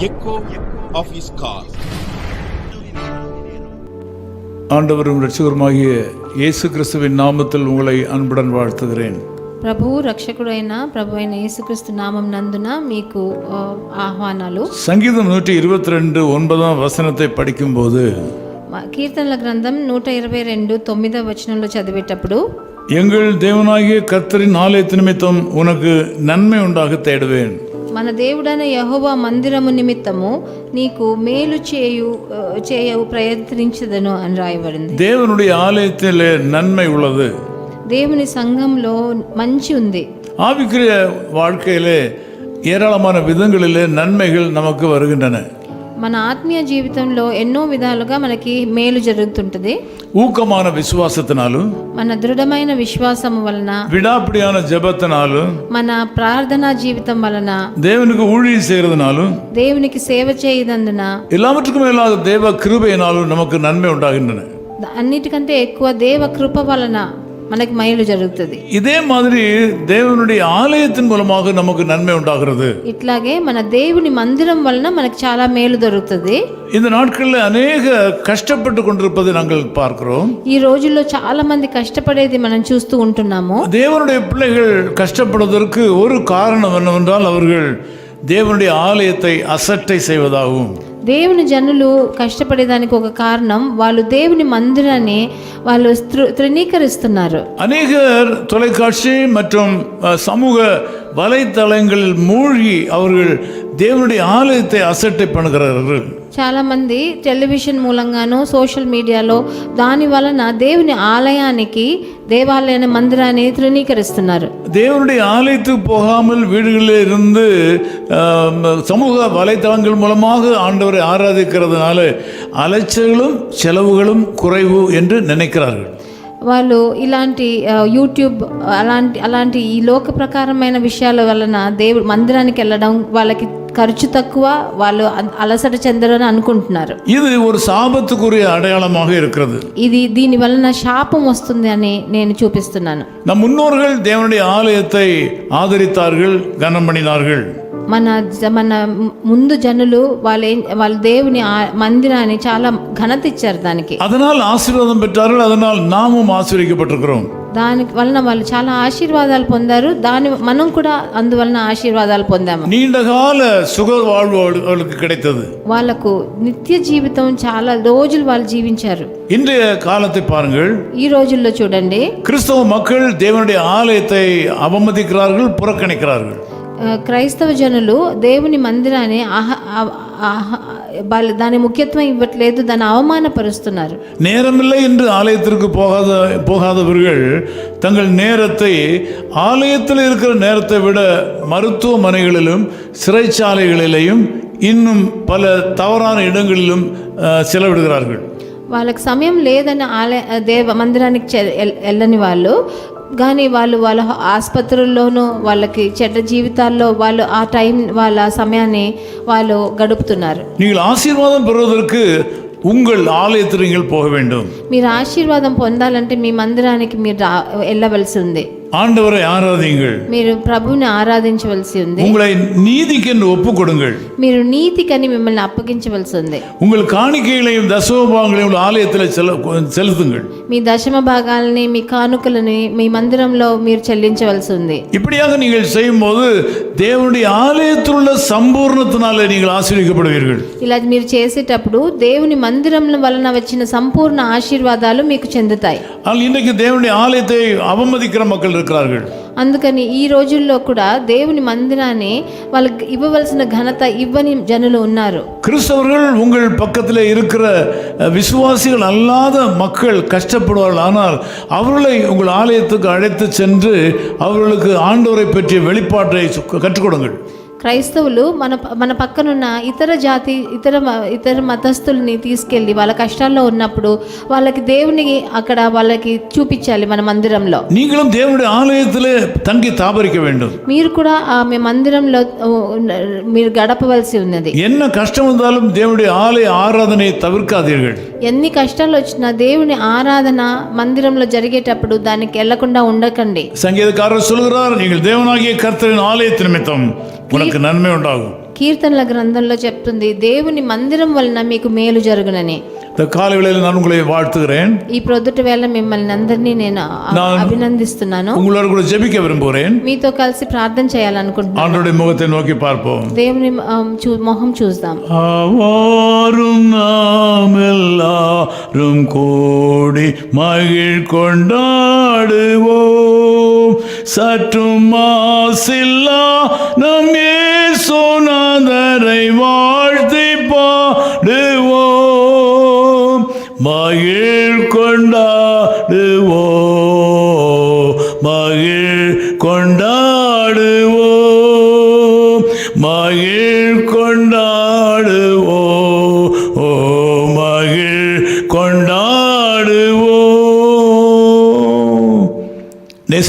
echo of his call. ஆண்டவரும் ரட்சகருமாகிய இயேசு கிறிஸ்துவின் நாமத்தில் உங்களை அன்புடன் வாழ்த்துகிறேன் ప్రభువు రక్షకుడైన ప్రభు అయిన యేసుక్రీస్తు నామం నందున మీకు ఆ, ఆహ్వానాలు சங்கீதம் நூற்றி இருபத்தி ரெண்டு ஒன்பதாம் வசனத்தை படிக்கும்போது మ- కీర్తనల గ్రంథం నూట ఇరవై రెండు తొమ్మిదవ వచనంలో చదివేటప్పుడు எங்கள் தேவனாகிய கர்த்தரின் ஆலயத்து நிமித்தம் உனக்கு நன்மை உண்டாக தேடுவேன் మన దేవుడైన యహోవా మందిరము నిమిత్తము నీకు మేలు చేయు ఆ, చేయు ప్రయత్నించదను అని రాయబడింది தேவனுடைய ஆலயத்தில் நன்மை உள்ளது దేవుని సంఘంలో మంచి ఉంది ஆவிக்குரிய வாழ்க்கையிலே ஏராளமான விதங்களிலே நன்மைகள் நமக்கு வருகின்றன మన ఆత్మీయ జీవితంలో ఎన్నో విధాలుగా మనకి మేలు జరుగుతుంటుంది ஊக்கமான விசுவாசத்தினாலும் మన దృఢమైన విశ్వాసం వలన விடாப்பிடியான ஜெபத்தினாலும் మన ప్రార్థనా జీవితం వలన தேவனுக்கு ஊழியம் செய்கிறதுனாலும் దేవునికి సేవ చేయనందున எல்லாவற்றுக்கும் மேலாக தேவ கிருபையினாலும் நமக்கு நன்மை உண்டாகின்றன అన్నిటికంటే ఎక్కువ దేవ కృప వలన మనకి మైలు జరుగుతుంది இதே மாதிரி தேவனுடைய ஆலயத்தின் மூலமாக நமக்கு நன்மை உண்டாகிறது ఇట్లాగే మన దేవుని మందిరం వలన మనకి చాలా మేలు దొరుకుతుంది இந்த நாட்களில் அநேக கஷ்டப்பட்டு கொண்டிருப்பதை நாங்கள் பார்க்கிறோம் ఈ రోజుల్లో చాలా మంది కష్టపడేది మనం చూస్తూ ఉంటున్నాము தேவனுடைய பிள்ளைகள் கஷ்டப்படுவதற்கு ஒரு காரணம் என்னவென்றால் அவர்கள் தேவனுடைய ஆலயத்தை அசட்டை செய்வதாகவும் దేవుని జనులు కష్టపడేదానికి ఒక కారణం వాళ్ళు దేవుని మందిరాన్ని వాళ్ళు తృ తృణీకరిస్తున్నారు அநேகர் தொலைக்காட்சி மற்றும் அஹ், சமூக வலைத்தளங்களில் மூழ்கி அவர்கள் தேவனுடைய ஆலயத்தை அசட்டை பண்ணுகிறார்கள் చాలా మంది టెలివిజన్ మూలంగాను సోషల్ మీడియాలో దాని వలన దేవుని ఆలయానికి దేవాలయ మందిరాన్ని తృణీకరిస్తున్నారు தேவனுடைய ஆலயத்துக்கு போகாமல் வீடுகளில் இருந்து ஆம், சமூக வலைத்தளங்கள் மூலமாக ஆண்டவரை ஆராதிக்கிறதுனால அலைச்சல்களும் செலவுகளும் குறைவு என்று நினைக்கிறார்கள் వాళ్ళు ఇలాంటి ఆ, యూట్యూబ్ అలాంటి అలాంటి ఈ లోక ప్రకారమైన విషయాల వలన దేవుడు మందిరానికి వెళ్ళడం వాళ్ళకి ఖర్చు తక్కువ వాళ్ళు అ- అలసట చెందరని అనుకుంటున్నారు இது ஒரு சாபத்துக்குரிய அடையாளமாக இருக்கிறது ఇది దీని వలన శాపం వస్తుంది అని నేను చూపిస్తున్నాను நம் முன்னோர்கள் தேவனுடைய ஆலயத்தை ஆதரித்தார்கள் கனம் பண்ணினார்கள் మన జ- మన ముందు జనులు వాళ్ళ వాళ్ళ దేవుని ఆ- మందిరాన్ని చాలా ఘనత ఇచ్చారు దానికి அதனால் ஆசீர்வாதம் பெற்றார்கள் அதனால் நாமும் ஆசீர்வதிக்கப்பட்டிருக்கிறோம் దానికి వలన వాళ్ళు చాలా ఆశీర్వాదాలు పొందారు దాని మనం కూడా అందువలన ఆశీర్వాదాలు పొందాము நீண்ட கால சுக வாழ்வு அவளு- அவளுக்கு கிடைத்தது వాళ్ళకు నిత్య జీవితం చాలా రోజులు వాళ్ళు జీవించారు இன்றைய காலத்தை பாருங்கள் ఈ రోజుల్లో చూడండి கிறிஸ்தவ மக்கள் தேவனுடைய ஆலயத்தை அவமதிக்கிறார்கள் புறக்கணிக்கிறார்கள் ఆ, క్రైస్తవ జనులు దేవుని మందిరాన్ని ఆహ ఆ- ఆహ- వాళ్ళు దాని ముఖ్యత్వం ఇవ్వట్లేదు దాన్ని అవమానపరుస్తున్నారు நேரமில்லை என்று ஆலயத்திற்கு போகாத போகாதவர்கள் தங்கள் நேரத்தை ஆலயத்தில் இருக்கிற நேரத்தை விட மருத்துவமனைகளிலும் சிறைச்சாலைகளிலேயும் இன்னும் பல தவறான இடங்களிலும் அஹ், செலவிடுகிறார்கள் వాళ్ళకి సమయం లేదని ఆలయ దేవ మందిరానికి చె- ఎల్- వెళ్ళని వాళ్ళు కానీ వాళ్ళు వాళ్ళ ఆసుపత్రుల్లోనూ వాళ్ళకి చెడ్డ జీవితాల్లో వాళ్ళు ఆ టైం వాళ్ళ సమయాన్ని వాళ్ళు గడుపుతున్నారు நீங்கள் ஆசீர்வாதம் பெறுவதற்கு உங்கள் ஆலயத்தில் நீங்கள் போக வேண்டும் మీరు ఆశీర్వాదం పొందాలంటే మీ మందిరానికి మీరు రా- వెళ్ళవలసి ఉంది ஆண்டவரை ஆராதியுங்கள் మీరు ప్రభుని ఆరాధించవలసి ఉంది உங்களை நீதிக்கென்று ஒப்புக் கொடுங்கள் మీరు నీతికని మిమ్మల్ని అప్పగించవలసి ఉంది உங்கள் காணிக்கைகளையும் தசோபாகங்களையும் உங்கள் ஆலயத்தில் செல செலுத்துங்கள் మీ దశమ భాగాలని మీ కానుకలని మీ మందిరంలో మీరు చెల్లించవలసి ఉంది இப்படியாக நீங்கள் செய்யும்போது தேவனுடைய ஆலயத்தில் உள்ள சம்பூர்ணத்தினாலே நீங்கள் ஆசீர்விக்கப்படுவீர்கள் ఇలా మీరు చేసేటప్పుడు దేవుని మందిరం వలన వచ్చిన సంపూర్ణ ఆశీర్వాదాలు మీకు చెందుతాయి ஆனால் இன்றைக்கு தேவனுடைய ஆலயத்தை அவமதிக்கிற மக்கள் இருக்கிறார்கள் అందుకని ఈ రోజుల్లో కూడా దేవుని మందిరాన్ని వాళ్ళకి ఇవ్వవలసిన ఘనత ఇవ్వని జనులు ఉన్నారు கிறிஸ்தவர்கள் உங்கள் பக்கத்தில் இருக்கிற அஹ், விசுவாசிகள் அல்லாத மக்கள் கஷ்டப்படுவார்கள் ஆனால் அவர்களை உங்கள் ஆலயத்துக்கு அழைத்து சென்று அவர்களுக்கு ஆண்டவரை பற்றிய வெளிப்பாட்டை சு- கற்றுக் கொடுங்கள் క్రైస్తవులు మన ప- మన పక్కనున్న ఇతర జాతి ఇతర మ- ఇతర మతస్థుల్ని తీసుకెళ్ళి వాళ్ళ కష్టాల్లో ఉన్నప్పుడు వాళ్ళకి దేవుని అక్కడ వాళ్ళకి చూపించాలి మన మందిరంలో நீங்களும் தேவனுடைய ஆலயத்திலே தங்கி தாபரிக்க வேண்டும் మీరు కూడా ఆమె మందిరంలో ఆ, ఉన్న- మీరు గడపవలసి ఉన్నది என்ன கஷ்டம் வந்தாலும் தேவனுடைய ஆலய ஆராதனையை தவிர்க்காதீர்கள் ఎన్ని కష్టాలు వచ్చినా దేవుని ఆరాధన మందిరంలో జరిగేటప్పుడు దానికి వెళ్లకుండా ఉండకండి சங்கீதக்காரர் சொல்கிறார் நீங்கள் தேவனாகிய கர்த்தரின் ஆலயத்து நிமித்தம் உனக்கு நன்மை உண்டாகும் కీర్తనల గ్రంథంలో చెప్తుంది దేవుని మందిరం వలన మీకు మేలు జరుగునని இந்த காலை வேளையில் நான் உங்களை வாழ்த்துகிறேன் ఈ ప్రొద్దుటి వేళ మిమ్మల్ని అందరినీ నేను అ- நான் అభినందిస్తున్నాను உங்களோடு கூட ஜெபிக்க விரும்புகிறேன் మీతో కలిసి ప్రార్థన చేయాలనుకుంటున్నాను ஆண்டோடைய முகத்தை நோக்கி பார்ப்போம் దేవుని ఆ, చూ మొహం చూద్దాం அவாரும் நாம் எல்லாரும் கூடி மகிழ் கொண்டாடுவோம் சற்றும் மாசில்லா நம் ஏ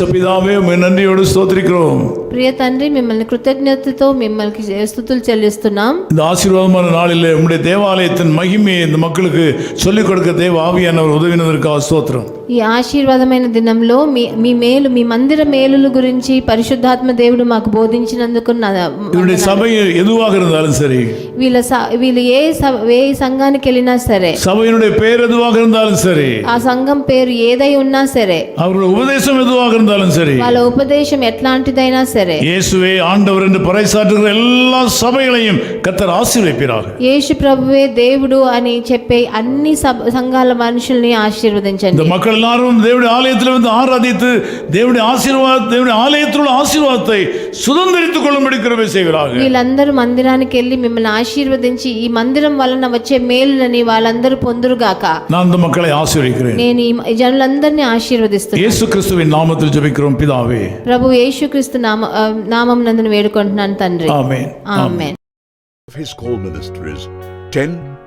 நேசப்பிதாவே உம்மை நன்றியோடு ஸ்தோத்திரிக்கிறோம் ప్రియ తండ్రి మిమ్మల్ని కృతజ్ఞతతో మిమ్మల్ని స్థుతులు చెల్లిస్తున్నాం இந்த ஆசீர்வாதமான நாளில் உம்முடைய தேவாலயத்தின் மகிமையை இந்த மக்களுக்கு சொல்லிக் கொடுக்க தேவ ஆவியானவர் உதவினதற்காக ஸ்தோத்திரம் ఈ ఆశీర్వాదమైన దినంలో మీ మీ మేలు మీ మందిర మేలుల గురించి పరిశుద్ధాత్మ దేవుడు మాకు బోధించినందుకు నా- இதனுடைய சபை எதுவாக இருந்தாலும் சரி వీళ్ళ స- వీళ్ళు ఏ స- ఏ సంఘానికి వెళ్ళినా సరే சபையினுடைய பெயர் எதுவாக இருந்தாலும் சரி ఆ సంఘం పేరు ఏదై ఉన్నా సరే அவருடைய உபதேசம் எதுவாக இருந்தாலும் சரி వాళ్ళ ఉపదేశం ఎట్లాంటిదైనా సరే இயேசுவே ஆண்டவர் என்று பறைசாற்றுகிற எல்லா சபைகளையும் கத்தர் ஆசீர்வைப்பீராக యేసు ప్రభువే దేవుడు అని చెప్పే అన్ని సభ- సంఘాల మనుషుల్ని இந்த ఆశీర్వదించండి மக்கள் அவர்கள் எல்லாரும் தேவனுடைய ஆலயத்தில் வந்து ஆராதித்து தேவனுடைய ఆశీర్వాద దేవుని ఆలయత్రుల ఆశీర్వాదத்தை సుదందరిత్ కొలమెడుకురవే సేవరాగా వీళ్ళందరూ మందిరానికి వెళ్ళి మిమ్మల్ని ఆశీర్వదించి ఈ మందిరం వలన వచ్చే మేలులని వాళ్ళందరూ పొందురుగాక నాంద మక్కలే ఆశీర్వదించును నేను ఈ జనులందరిని ఆశీర్వదిస్తున్నాను యేసుక్రీస్తువిన్ నామത്തിൽ జపిக்கிறோம் பிதாவே ప్రభు యేసుక్రీస్తు నామ నామం నందుని వేడుకుంటున్నాను తండ్రి ఆమేన్ ఆమేన్ His call ministries 10